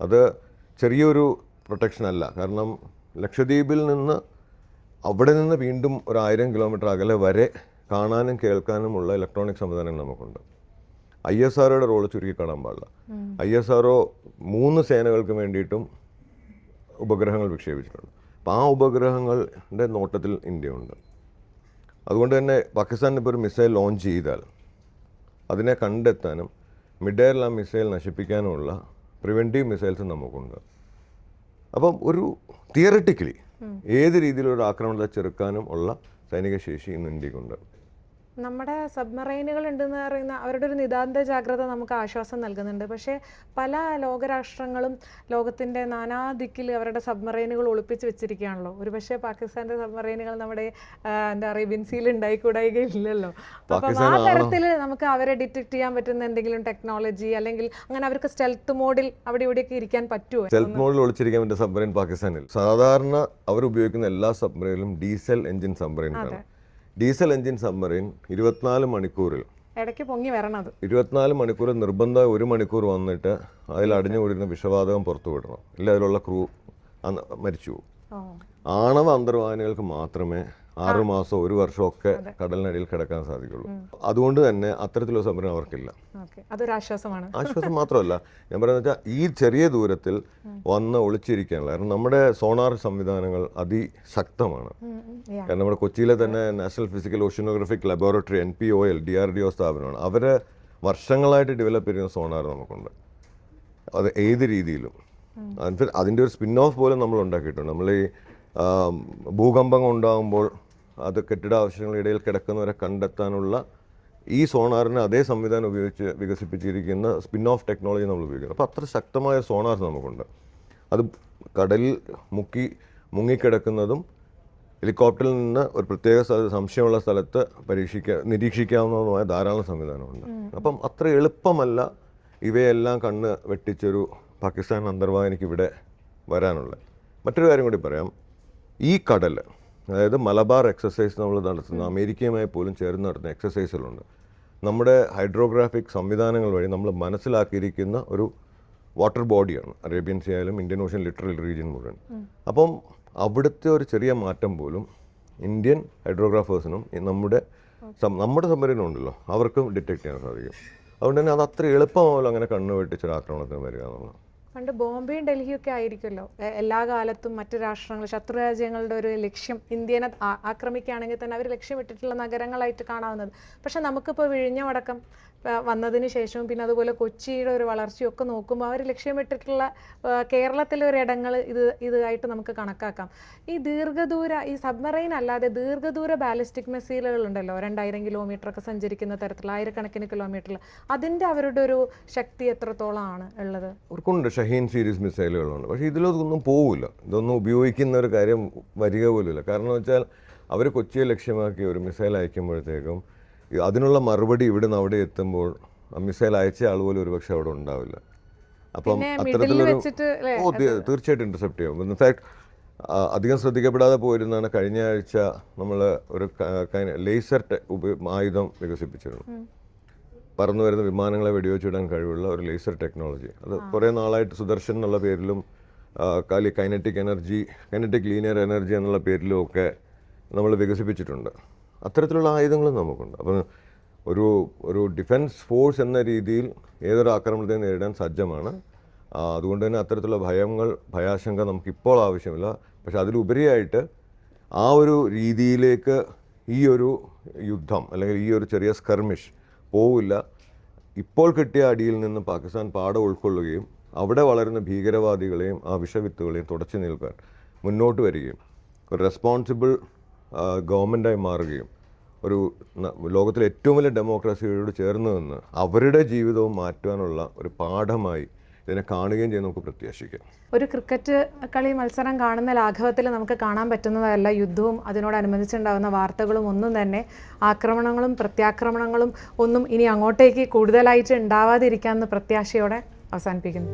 B: അത് ചെറിയൊരു പ്രൊട്ടക്ഷൻ അല്ല. കാരണം ലക്ഷദ്വീപിൽ നിന്ന് അവിടെ നിന്ന് വീണ്ടും ഒരു ആയിരം കിലോമീറ്റർ അകലെ വരെ കാണാനും കേൾക്കാനുമുള്ള ഇലക്ട്രോണിക് സംവിധാനങ്ങൾ നമുക്കുണ്ട്. ഐ എസ് ആർഒയുടെ റോൾ ചുരുക്കി കാണാൻ പാടില്ല. ഐ എസ് ആർഒ മൂന്ന് സേനകൾക്ക് വേണ്ടിയിട്ടും ഉപഗ്രഹങ്ങൾ വിക്ഷേപിച്ചിട്ടുണ്ട്. അപ്പോൾ ആ ഉപഗ്രഹങ്ങളുടെ നോട്ടത്തിൽ ഇന്ത്യയുണ്ട്. അതുകൊണ്ട് തന്നെ പാകിസ്ഥാൻ ഇപ്പോൾ ഒരു മിസൈൽ ലോഞ്ച് ചെയ്താൽ അതിനെ കണ്ടെത്താനും മിഡ് എയറിൽ ആ മിസൈൽ നശിപ്പിക്കാനുമുള്ള പ്രിവെന്റീവ് മിസൈൽസ് നമുക്കുണ്ട്. അപ്പം ഒരു തിയററ്റിക്കലി ഏത് രീതിയിലൊരു ആക്രമണത്തെ ചെറുക്കാനും ഉള്ള സൈനിക ശേഷി ഇന്ന് ഇന്ത്യക്കുണ്ട്.
A: നമ്മുടെ സബ്മറൈനുകൾ ഉണ്ടെന്ന് പറയുന്ന അവരുടെ ഒരു നിതാന്ത ജാഗ്രത നമുക്ക് ആശ്വാസം നൽകുന്നുണ്ട്. പക്ഷേ പല ലോകരാഷ്ട്രങ്ങളും ലോകത്തിന്റെ നാനാ ദിക്കിൽ അവരുടെ സബ്മറൈനുകൾ ഒളിപ്പിച്ച് വെച്ചിരിക്കുകയാണല്ലോ. ഒരുപക്ഷെ പാകിസ്ഥാന്റെ സബ്മറൈനുകൾ നമ്മുടെ എന്താ പറയുക ബിൻസിയിൽ ഉണ്ടായിക്കൂടായികയില്ലല്ലോ. അപ്പം ആ തരത്തിൽ നമുക്ക് അവരെ ഡിറ്റക്ട് ചെയ്യാൻ പറ്റുന്ന എന്തെങ്കിലും ടെക്നോളജി അല്ലെങ്കിൽ അങ്ങനെ അവർക്ക് സ്റ്റെൽത്ത് മോഡിൽ അവിടെ ഇവിടെയൊക്കെ ഇരിക്കാൻ പറ്റുമോ?
B: സ്റ്റെൽത്ത് മോഡിൽ ഒളിച്ചിരിക്കാൻ പറ്റുന്ന സബ്മറൈൻ പാകിസ്ഥാനിൽ. സാധാരണ അവർ ഉപയോഗിക്കുന്ന എല്ലാ സബ്മറൈനിലും ഡീസൽ എഞ്ചിൻ സബ്മറൈൻസാണ് ഡീസൽ എഞ്ചിൻ സബ്മറിൻ ഇരുപത്തിനാല് മണിക്കൂറിൽ.
A: ഇടയ്ക്ക് പൊങ്ങി വരണത്
B: ഇരുപത്തിനാല് മണിക്കൂർ നിർബന്ധം ഒരു മണിക്കൂർ വന്നിട്ട് അതിൽ അടിഞ്ഞു കൂടിയിരുന്ന വിഷവാതകം പുറത്തു വിടണം. ഇല്ല അതിലുള്ള ക്രൂ മരിച്ചു പോകും ആണവ അന്തർവാഹിനികൾക്ക് മാത്രമേ ആറു മാസം ഒരു വർഷമൊക്കെ കടലിനടിയിൽ കിടക്കാൻ സാധിക്കുള്ളൂ. അതുകൊണ്ട് തന്നെ അത്തരത്തിലുള്ള സംഭരണം അവർക്കില്ല.
A: ആശ്വാസമാണ്.
B: ആശ്വാസം മാത്രമല്ല ഞാൻ പറയുന്നത് വെച്ചാൽ ഈ ചെറിയ ദൂരത്തിൽ വന്ന് ഒളിച്ചിരിക്കാനുള്ള കാരണം നമ്മുടെ സോണാർ സംവിധാനങ്ങൾ അതിശക്തമാണ്. കാരണം നമ്മുടെ കൊച്ചിയിലെ തന്നെ national physical oceanographic laboratory N P O L D R D O സ്ഥാപനമാണ്. അവർ വർഷങ്ങളായിട്ട് ഡെവലപ്പ് ചെയ്യുന്ന സോണാർ നമുക്കുണ്ട്. അത് ഏത് രീതിയിലും. അതിന്റെ ഒരു സ്പിൻ ഓഫ് പോലും നമ്മൾ ഉണ്ടാക്കിയിട്ടുണ്ട്. നമ്മൾ ഈ ഭൂകമ്പങ്ങൾ ഭൂകമ്പം ഉണ്ടാകുമ്പോൾ അത് കെട്ടിട ആവശ്യങ്ങളിടയിൽ കിടക്കുന്നവരെ കണ്ടെത്താനുള്ള ഈ സോണാറിന് അതേ സംവിധാനം ഉപയോഗിച്ച് വികസിപ്പിച്ചിരിക്കുന്ന സ്പിൻ ഓഫ് ടെക്നോളജി നമ്മൾ ഉപയോഗിക്കുന്നത് അപ്പോൾ അത്ര ശക്തമായ സോണാർ നമുക്കുണ്ട്. അത് കടലിൽ മുക്കി മുങ്ങിക്കിടക്കുന്നതും ഹെലികോപ്റ്ററിൽ നിന്ന് ഒരു പ്രത്യേക സംശയമുള്ള സ്ഥലത്ത് പരീക്ഷിക്ക നിരീക്ഷിക്കാവുന്നതുമായ ധാരാളം സംവിധാനമുണ്ട്. അപ്പം അത്ര എളുപ്പമല്ല ഇവയെല്ലാം കണ്ണ് വെട്ടിച്ചൊരു പാകിസ്ഥാൻ അന്തർവാഹിനിക്ക് ഇവിടെ വരാനുള്ളത്. മറ്റൊരു കാര്യം കൂടി പറയാം. ഈ കടൽ അതായത് മലബാർ എക്സസൈസ് നമ്മൾ നടത്തുന്ന അമേരിക്കയുമായി പോലും ചേർന്ന് നടത്തുന്ന എക്സസൈസുകളുണ്ട് നമ്മുടെ ഹൈഡ്രോഗ്രാഫിക് സംവിധാനങ്ങൾ വഴി നമ്മൾ മനസ്സിലാക്കിയിരിക്കുന്ന ഒരു വാട്ടർ ബോഡിയാണ് അറേബ്യൻ സീ ആയാലും ഇന്ത്യൻ ഓഷ്യൻ ലിറ്ററൽ റീജിയൻ മുഴുവൻ. അപ്പം അവിടുത്തെ ഒരു ചെറിയ മാറ്റം പോലും ഇന്ത്യൻ ഹൈഡ്രോഗ്രാഫേഴ്സിനും നമ്മുടെ നമ്മുടെ സംഭരണം ഉണ്ടല്ലോ അവർക്കും ഡിറ്റക്ട് ചെയ്യാൻ സാധിക്കും. അതുകൊണ്ട് തന്നെ അത് അത്ര എളുപ്പമാവല്ലോ അങ്ങനെ കണ്ണു വെട്ടിച്ചൊരു ആക്രമണത്തിന് വരിക എന്നുള്ളത്
A: പണ്ട് ബോംബെയും ഡൽഹിയും ഒക്കെ ആയിരിക്കുമല്ലോ എല്ലാ കാലത്തും മറ്റു രാഷ്ട്രങ്ങൾ ശത്രു രാജ്യങ്ങളുടെ ഒരു ലക്ഷ്യം ഇന്ത്യനെ ആക്രമിക്കുകയാണെങ്കിൽ തന്നെ അവർ ലക്ഷ്യമിട്ടിട്ടുള്ള നഗരങ്ങളായിട്ട് കാണാവുന്നത്. പക്ഷെ നമുക്കിപ്പോൾ വിഴിഞ്ഞമടക്കം വന്നതിന് ശേഷവും പിന്നെ അതുപോലെ കൊച്ചിയുടെ ഒരു വളർച്ചയൊക്കെ നോക്കുമ്പോൾ അവർ ലക്ഷ്യമിട്ടിട്ടുള്ള കേരളത്തിലെ ഒരു ഇടങ്ങൾ ഇത് ഇതായിട്ട് നമുക്ക് കണക്കാക്കാം. ഈ ദീർഘദൂര ഈ സബ്മറൈൻ അല്ലാതെ ദീർഘദൂര ബാലിസ്റ്റിക് മിസൈലുകൾ ഉണ്ടല്ലോ രണ്ടായിരം കിലോമീറ്റർ ഒക്കെ സഞ്ചരിക്കുന്ന തരത്തിലുള്ള ആയിരക്കണക്കിന് കിലോമീറ്ററിൽ അതിന്റെ അവരുടെ ഒരു ശക്തി എത്രത്തോളമാണ് ഉള്ളത്?
B: അവർക്കുണ്ട് ഷഹീൻ സീരീസ് മിസൈലുകളുണ്ട്. പക്ഷേ ഇതിലൊന്നും പോവില്ല. ഇതൊന്നും ഉപയോഗിക്കുന്ന ഒരു കാര്യം വരിക പോലുമില്ല. കാരണം വെച്ചാൽ അവർ കൊച്ചിയെ ലക്ഷ്യമാക്കി ഒരു മിസൈൽ അയക്കുമ്പോഴത്തേക്കും അതിനുള്ള മറുപടി ഇവിടെ നിന്ന് അവിടെ എത്തുമ്പോൾ മിസൈൽ അയച്ച ആൾ പോലും ഒരുപക്ഷെ അവിടെ ഉണ്ടാവില്ല. അപ്പം അത്തരത്തിലൊരു ഓ തീർച്ചയായിട്ടും ഇന്റർസെപ്റ്റ് ചെയ്യും. ഇൻഫാക്ട് അധികം ശ്രദ്ധിക്കപ്പെടാതെ പോയിരുന്നാണ് കഴിഞ്ഞ ആഴ്ച നമ്മൾ ഒരു ലേസർ ആയുധം വികസിപ്പിച്ചിരുന്നു പറന്നു വരുന്ന വിമാനങ്ങളെ വെടിവെച്ചിടാൻ കഴിവുള്ള ഒരു ലേസർ ടെക്നോളജി അത് കുറേ നാളായിട്ട് സുദർശൻ എന്നുള്ള പേരിലും Kali kinetic energy kinetic linear energy എന്നുള്ള പേരിലും ഒക്കെ നമ്മൾ വികസിപ്പിച്ചിട്ടുണ്ട്. അത്തരത്തിലുള്ള ആയുധങ്ങളും നമുക്കുണ്ട്. അപ്പം ഒരു ഒരു ഡിഫൻസ് ഫോഴ്സ് എന്ന രീതിയിൽ ഏതൊരു ആക്രമണത്തെ നേരിടാൻ സജ്ജമാണ്. അതുകൊണ്ട് തന്നെ അത്തരത്തിലുള്ള ഭയങ്ങൾ ഭയാശങ്ക നമുക്കിപ്പോൾ ആവശ്യമില്ല. പക്ഷെ അതിലുപരിയായിട്ട് ആ ഒരു രീതിയിലേക്ക് ഈ ഒരു യുദ്ധം അല്ലെങ്കിൽ ഈ ഒരു ചെറിയ സ്കർമിഷ് പോവില്ല. ഇപ്പോൾ കിട്ടിയ അടിയിൽ നിന്ന് പാകിസ്ഥാൻ പാഠം ഉൾക്കൊള്ളുകയും അവിടെ വളരുന്ന ഭീകരവാദികളെയും ആ വിഷവിത്തുകളെയും തുടച്ചു നിൽക്കാൻ മുന്നോട്ട് വരികയും ഒരു റെസ്പോൺസിബിൾ ഗവൺമെന്റായി മാറുകയും ഒരു ലോകത്തിലെ ഏറ്റവും വലിയ ഡെമോക്രസിയോട് ചേർന്ന് നിന്ന് അവരുടെ ജീവിതവും മാറ്റുവാനുള്ള ഒരു പാഠമായി ഇതിനെ കാണുകയും ചെയ്ത് നമുക്ക് പ്രത്യാശിക്കാം.
A: ഒരു ക്രിക്കറ്റ് കളി മത്സരം കാണുന്ന ലാഘവത്തിൽ നമുക്ക് കാണാൻ പറ്റുന്നതല്ല യുദ്ധവും അതിനോടനുബന്ധിച്ചുണ്ടാകുന്ന വാർത്തകളും ഒന്നും തന്നെ. ആക്രമണങ്ങളും പ്രത്യാക്രമണങ്ങളും ഒന്നും ഇനി അങ്ങോട്ടേക്ക് കൂടുതലായിട്ട് ഉണ്ടാവാതിരിക്കാമെന്ന് പ്രത്യാശയോടെ അവസാനിപ്പിക്കുന്നു.